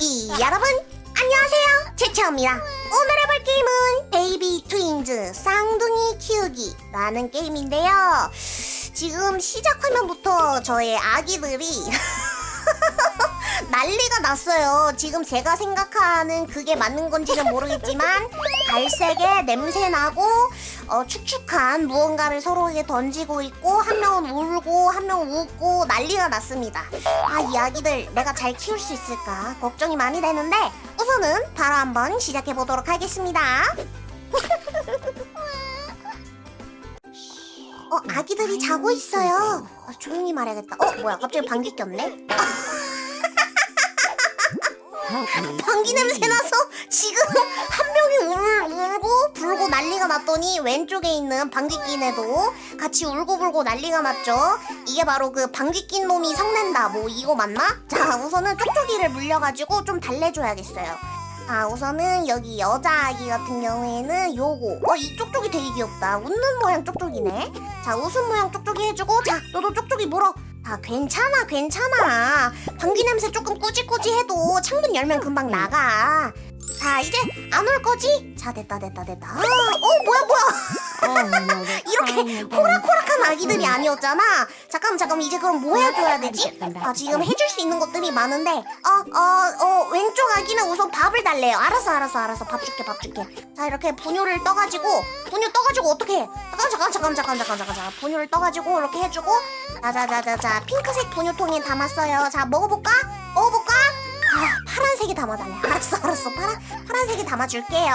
이 여러분 안녕하세요. 제차입니다. 오늘 해볼 게임은 베이비 트윈즈 쌍둥이 키우기 라는 게임인데요. 지금 시작화면부터 저의 아기들이 난리가 났어요. 지금 제가 생각하는 그게 맞는 건지는 모르겠지만 갈색에 냄새 나고 어, 축축한 무언가를 서로에게 던지고 있고 한 명은 울고 한 명은 웃고 난리가 났습니다. 아, 이 아기들 내가 잘 키울 수 있을까 걱정이 많이 되는데 우선은 바로 한번 시작해 보도록 하겠습니다. 어, 아기들이 자고 있어요. 아, 조용히 말해야겠다. 어, 뭐야, 갑자기 방귀 꼈네? 방귀 냄새 나서 지금 한 명이 울, 울고 불고 난리가 났더니 왼쪽에 있는 방귀 낀 애도 같이 울고 불고 난리가 났죠. 이게 바로 그 방귀 낀 놈이 성낸다. 뭐 이거 맞나? 자, 우선은 쪽쪽이를 물려가지고 좀 달래줘야겠어요. 자, 우선은 여기 여자 아기 같은 경우에는 요거. 어, 이 쪽쪽이 되게 귀엽다. 웃는 모양 쪽쪽이네. 자, 웃음 모양 쪽쪽이 해주고, 자, 너도 쪽쪽이 물어. 아, 괜찮아, 괜찮아. 방귀 냄새 조금 꾸지꾸지 해도 창문 열면 금방 나가. 자, 이제 안 올 거지? 자, 됐다, 됐다, 됐다. 아, 어, 뭐야, 뭐야. 이렇게 호락호락한 아기들이 아니었잖아. 잠깐만, 잠깐만. 이제 그럼 뭐 해줘야 되지? 아, 지금 해줄 수 있는 것들이 많은데, 어, 어, 어, 왼쪽 아기는 우선 밥을 달래요. 알았어, 알았어, 알았어. 밥 줄게, 밥 줄게. 자, 이렇게 분유를 떠가지고, 분유 떠가지고 어떻게? 잠깐, 잠깐, 잠깐, 잠깐, 잠깐, 잠깐, 잠깐. 분유를 떠가지고 이렇게 해주고, 자자자자자, 핑크색 분유통에 담았어요. 자? 먹어볼까? 아, 파란색에 담아달래. 알았어, 알았어. 파란, 파란색에 담아줄게요.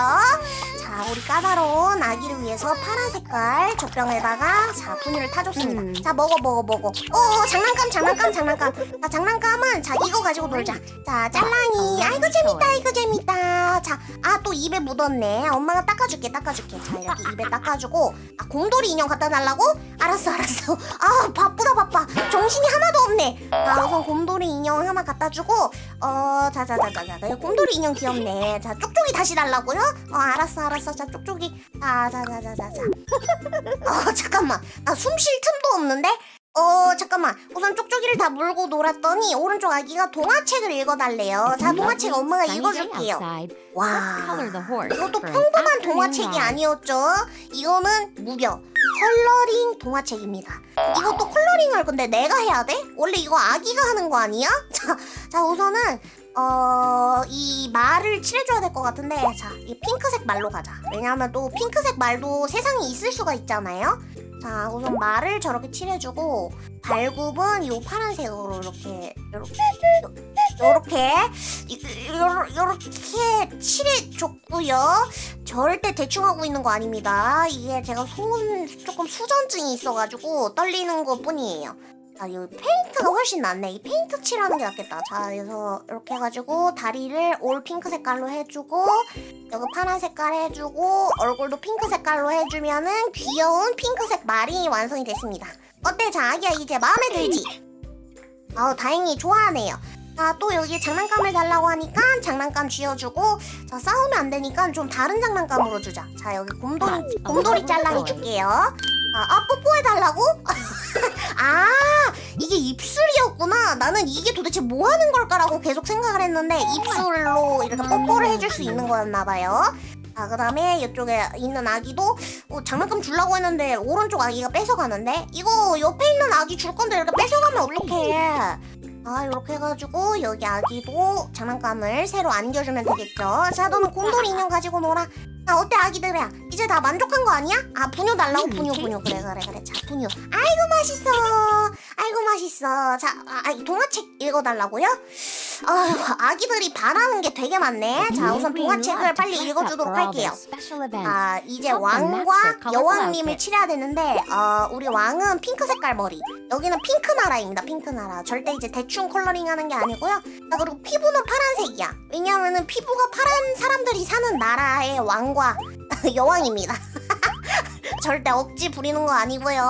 자, 우리 까다로운 아기를 위해서 파란 색깔 젖병에다가 자, 분유를 타줬습니다. 음. 자, 먹어, 먹어, 먹어. 어, 어, 장난감, 장난감, 장난감. 자, 장난감은 자, 이거 가지고 놀자. 자, 짤랑이. 아이고, 재밌다, 아이고, 재밌다. 자, 아, 또 입에 묻었네. 엄마가 닦아줄게, 닦아줄게. 자, 이렇게 입에 닦아주고. 아, 곰돌이 인형 갖다 달라고? 알았어, 알았어. 아, 바쁘다, 바빠. 정신이 하나도 없네. 자, 우선 곰돌이 인형 하나 갖다 주고, 어, 자, 자, 자, 자, 자. 자, 곰돌이 인형 귀엽네. 자, 쪽쪽이 다시 달라고요? 어, 알았어, 알았어. 자, 쪽쪽이. 자, 자, 자, 자, 자, 자. 어, 잠깐만. 나 숨 쉴 틈도 없는데? 어, 잠깐만. 우선 쪽쪽이를 다 물고 놀았더니 오른쪽 아기가 동화책을 읽어달래요. 자, 동화책 엄마가 읽어줄게요. 와. 이것도 평범한 동화책이 아니었죠. 이거는 무려 컬러링 동화책입니다. 이것도 컬러링을 근데 내가 해야 돼? 원래 이거 아기가 하는 거 아니야? 자, 자 우선은 어, 이 말을 칠해줘야 될 것 같은데 자, 이 핑크색 말로 가자. 왜냐하면 또 핑크색 말도 세상에 있을 수가 있잖아요. 자, 우선 말을 저렇게 칠해주고 발굽은 요 파란색으로 이렇게 이렇게 요렇게 이- 요렇게 칠해줬고요. 절대 대충 하고 있는 거 아닙니다. 이게 제가 손 조금 수전증이 있어가지고 떨리는 것 뿐이에요. 자, 이 페인트가 훨씬 낫네. 이 페인트 칠하는 게 낫겠다. 자, 그래서 이렇게 해가지고 다리를 올 핑크 색깔로 해주고 여기 파란 색깔 해주고 얼굴도 핑크 색깔로 해주면은 귀여운 핑크색 말이 완성이 됐습니다. 어때, 자기야 이제 마음에 들지? 아, 다행히 좋아하네요. 자, 또 여기 장난감을 달라고 하니까 장난감 쥐어주고 자, 싸우면 안 되니까 좀 다른 장난감으로 주자. 자, 여기 곰돌이, 곰돌이 짤랑이 줄게요. 아, 아 뽀뽀해달라고? 아, 이게 입술이었구나. 나는 이게 도대체 뭐 하는 걸까라고 계속 생각을 했는데 입술로 이렇게 뽀뽀를 해줄 수 있는 거였나봐요. 자, 그 다음에 이쪽에 있는 아기도 어, 장난감 주려고 했는데 오른쪽 아기가 뺏어가는데 이거 옆에 있는 아기 줄 건데 이렇게 뺏어가면 어떡해. 아 이렇게 해가지고 여기 아기도 장난감을 새로 안겨주면 되겠죠 자 너는 곰돌이 인형 가지고 놀아 아 어때 아기들아 이제 다 만족한 거 아니야? 아 분유 달라고? 분유 분유. 그래 그래 그래. 자 분유. 아이고 맛있어. 아이고 맛있어. 자 아, 아, 이 동화책 읽어달라고요? 아휴 아기들이 바라는 게 되게 많네. 자 우선 동화책을 빨리 읽어주도록 할게요. 아 이제 왕과 여왕님을 칠해야 되는데 어 우리 왕은 핑크 색깔 머리. 여기는 핑크 나라입니다 핑크 나라. 절대 이제 대충 컬러링하는 게 아니고요. 아 그리고 피부는 파란색이야. 왜냐하면은 피부가 파란 사람들이 사는 나라의 왕과 여왕입니다. 절대 억지 부리는 거 아니고요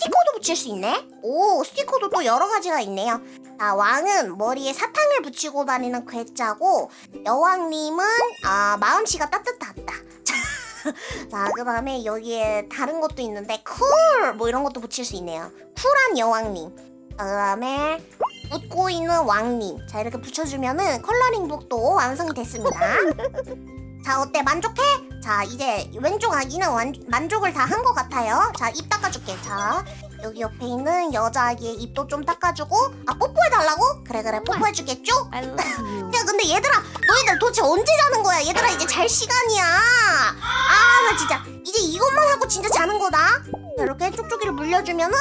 스티커도 붙일 수 있네 오 스티커도 또 여러 가지가 있네요 자, 왕은 머리에 사탕을 붙이고 다니는 괴짜고 여왕님은 아 마음씨가 따뜻하다. 자, 자, 그 다음에 여기에 다른 것도 있는데 쿨! 뭐 이런 것도 붙일 수 있네요. 쿨한 여왕님. 자, 그 다음에 웃고 있는 왕님. 자, 이렇게 붙여주면은 컬러링북도 완성이 됐습니다. 자, 어때? 만족해? 자, 이제 왼쪽 아기는 완, 만족을 다 한 것 같아요. 자, 입 닦아줄게. 자, 여기 옆에 있는 여자 아기의 입도 좀 닦아주고, 아, 뽀뽀해달라고? 그래, 그래, 뽀뽀해주겠죠? 야 근데 얘들아 너희들 도대체 언제 자는 거야 얘들아 이제 잘 시간이야 아 나 진짜 이제 이것만 하고 진짜 자는 거다 자, 이렇게 쪽쪽이를 물려주면은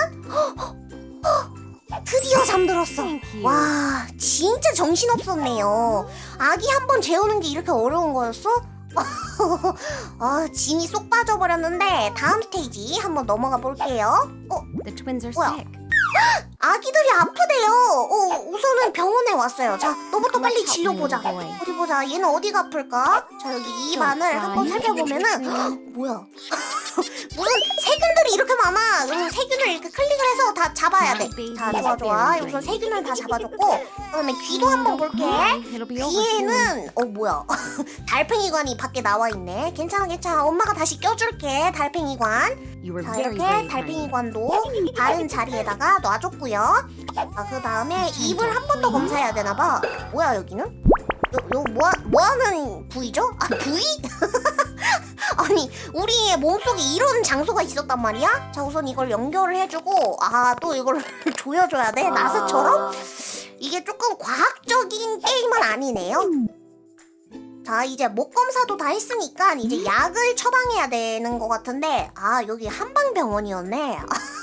드디어 잠들었어. 와 진짜 정신없었네요 아기 한 번 재우는 게 이렇게 어려운 거였어? 아 진이 쏙 빠져버렸는데 다음 스테이지 한번 넘어가 볼게요 어 The twins are 뭐야? sick. 아기들이 아프대요 어 우선은 병원에 왔어요 자 너부터 빨리 진료 보자. 어디 보자. 얘는 어디가 아플까? 자 여기 입안을 한번 살펴보면은 헉, 뭐야? 무슨 세균들이 이렇게 많아. 그럼 세균을 이렇게 클릭을 해서 다 잡아야 돼. 자 좋아 좋아. 우선 세균을 다 잡아줬고 그다음에 귀도 한번 볼게. 귀에는 어 뭐야? 달팽이관이 밖에 나와 있네. 괜찮아 괜찮아. 엄마가 다시 껴줄게. 달팽이관. 자 이렇게. 달팽이관도 바른 자리에다가 놔줬고요. 자 그 다음에 입을 한 번 더 검사해야 되나 봐. 뭐야 여기는? 요, 요 뭐, 뭐 하는 부위죠? 아 부위? 아니 우리의 몸속에 이런 장소가 있었단 말이야? 자 우선 이걸 연결을 해주고 아 또 이걸 조여줘야 돼 나사처럼? 이게 조금 과학적인 게임은 아니네요. 자 이제 목 검사도 다 했으니까 이제 약을 처방해야 되는 것 같은데 아 여기 한방병원이었네 한방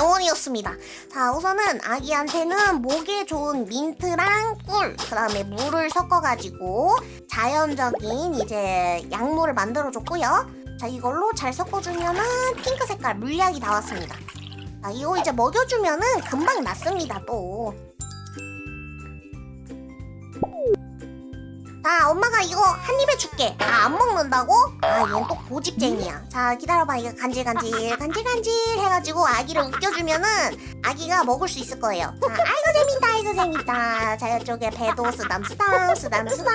병원이었습니다. 자 우선은 아기한테는 목에 좋은 민트랑 꿀 그 다음에 물을 섞어가지고 자연적인 이제 약물을 만들어줬고요. 자 이걸로 잘 섞어주면은 핑크 색깔 물약이 나왔습니다. 자 이거 이제 먹여주면은 금방 낫습니다 또 자, 엄마가 이거 한 입에 줄게. 아, 안 먹는다고? 아, 얘는 또 고집쟁이야. 자, 기다려봐. 이거 간질간질, 간질간질 해가지고 아기를 웃겨주면은 아기가 먹을 수 있을 거예요. 자, 아이고, 재밌다, 아이고, 재밌다. 자, 이쪽에 배도 쓰담, 쓰담, 쓰담, 쓰담.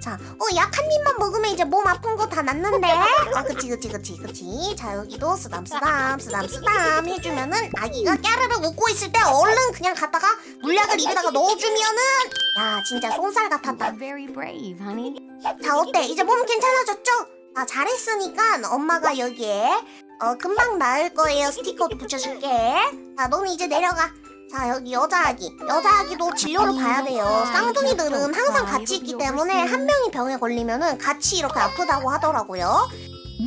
자, 어, 약 한 입만 먹으면 이제 몸 아픈 거 다 낫는데? 아, 그치, 그치, 그치, 그치. 자, 여기도 쓰담, 쓰담, 쓰담, 쓰담 해주면은 아기가 깨르르 웃고 있을 때 얼른 그냥 갖다가 물약을 입에다가 넣어주면은 야, 진짜 손살 같았다. You're very brave, honey. 자 어때? 이제 몸 괜찮아졌죠? 아 잘했으니까 엄마가 여기에 어 금방 나을 거예요 스티커도 붙여줄게 자 너는 이제 내려가 자 여기 여자 아기. 여자 아기도 진료를 봐야 돼요. 쌍둥이들은 항상 같이 있기 때문에 한 명이 병에 걸리면은 같이 이렇게 아프다고 하더라고요.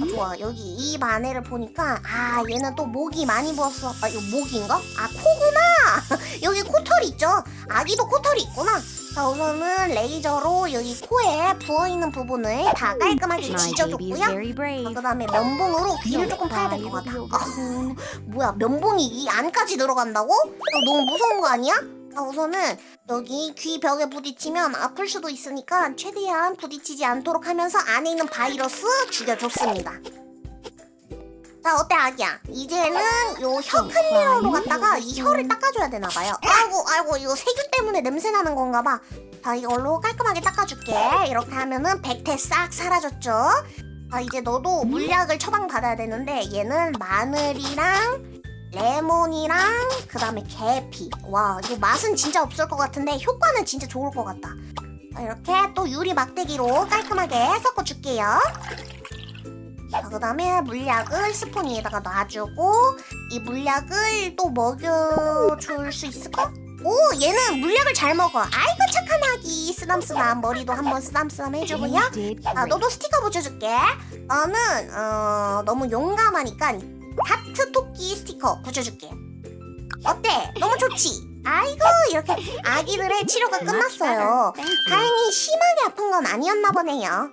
아, 좋아 여기 입 안에를 보니까 아 얘는 또 목이 많이 부었어. 아 이거 목인가? 아 코구나 여기 코털이 있죠 아기도 코털이 있구나 자 우선은 레이저로 여기 코에 부어있는 부분을 다 깔끔하게 지져줬고요 very brave. 그 다음에 면봉으로 귀를 조금 파야 될 것 같아 아. 뭐야 면봉이 이 안까지 들어간다고? 이거 너무 무서운 거 아니야? 자 우선은 여기 귀 벽에 부딪히면 아플 수도 있으니까 최대한 부딪히지 않도록 하면서 안에 있는 바이러스 죽여줬습니다 자 어때 아기야? 이제는 요혀 클리어로 갖다가 이 혀를 닦아줘야 되나 봐요 아이고 아이고 이거 세균 때문에 냄새 나는 건가 봐. 자 이걸로 깔끔하게 닦아줄게. 이렇게 하면은 백태 싹 사라졌죠. 자 이제 너도 물약을 처방 받아야 되는데 얘는 마늘이랑 레몬이랑 그 다음에 계피. 와 이거 맛은 진짜 없을 것 같은데 효과는 진짜 좋을 것 같다. 자, 이렇게 또 유리 막대기로 깔끔하게 섞어줄게요. 자, 그 다음에 물약을 스푼 위에다가 놔주고 이 물약을 또 먹여줄 수 있을까? 오 얘는 물약을 잘 먹어 아이고 착한 아기 쓰담쓰담 머리도 한번 쓰담쓰담 해주고요 아. 너도 스티커 붙여줄게 너는 어, 너무 용감하니까 하트 토끼 스티커 붙여줄게 어때? 너무 좋지? 아이고 이렇게 아기들의 치료가 끝났어요. 다행히 심하게 아픈 건 아니었나 보네요.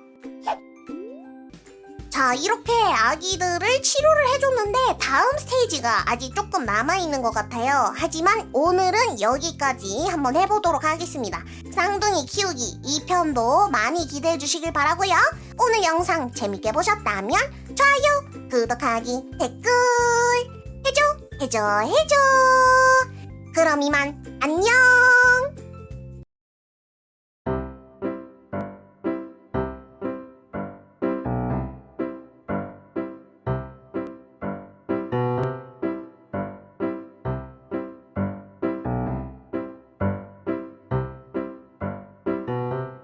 자, 이렇게 아기들을 치료를 해줬는데 다음 스테이지가 아직 조금 남아있는 것 같아요. 하지만 오늘은 여기까지 한번 해보도록 하겠습니다. 쌍둥이 키우기 2편도 많이 기대해 주시길 바라고요. 오늘 영상 재밌게 보셨다면 좋아요, 구독하기, 댓글 해줘, 해줘, 해줘. 그럼 이만 안녕!